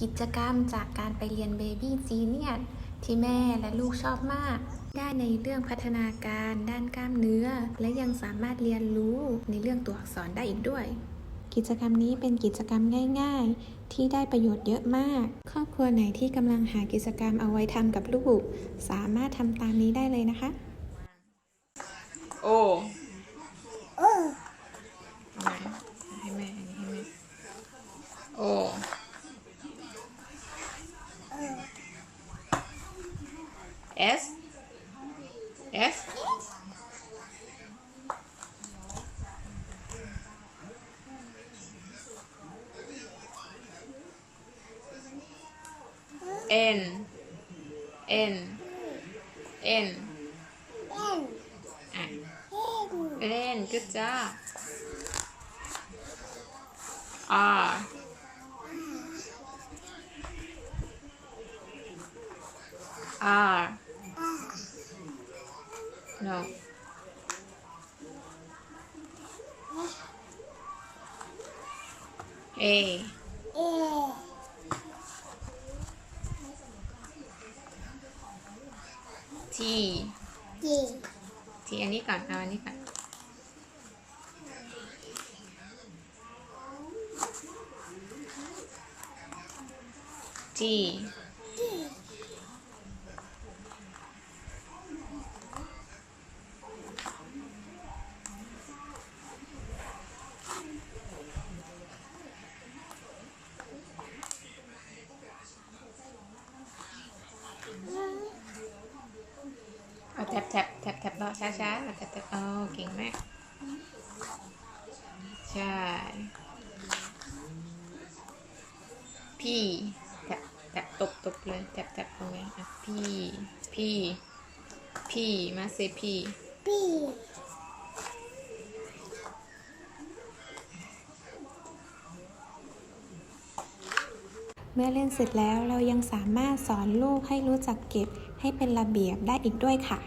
กิจกรรมจากการไปเรียนเบบี้จีเนียที่แม่และลูกชอบมาก ได้ในเรื่องพัฒนาการด้านกล้ามเนื้อ และยังสามารถเรียนรู้ในเรื่องตัวอักษรได้อีกด้วย กิจกรรมนี้เป็นกิจกรรมง่าย ๆ ที่ได้ประโยชน์เยอะมาก ครอบครัวไหนที่กำลังหากิจกรรมเอาไว้ทำกับลูก สามารถทำตามนี้ได้เลยนะคะ โอ้ S? S? N. N. N. อ่ะ ah. N good job. R. R no A T T อันนี้ก่อนเอาอันนี้ก่อน G แท็บแท็บแท็บแท็บรอช้าช้าแท็บแท็บโอ้เก่งมาก ใช่ พี่แท็บแท็บตบตบเลยแท็บแท็บตรงนี้อะพี่ พี่ พี่มาเซพี่เมื่อเล่นเสร็จแล้วเรายังสามารถสอนลูกให้รู้จักเก็บให้เป็นระเบียบได้อีกด้วยค่ะ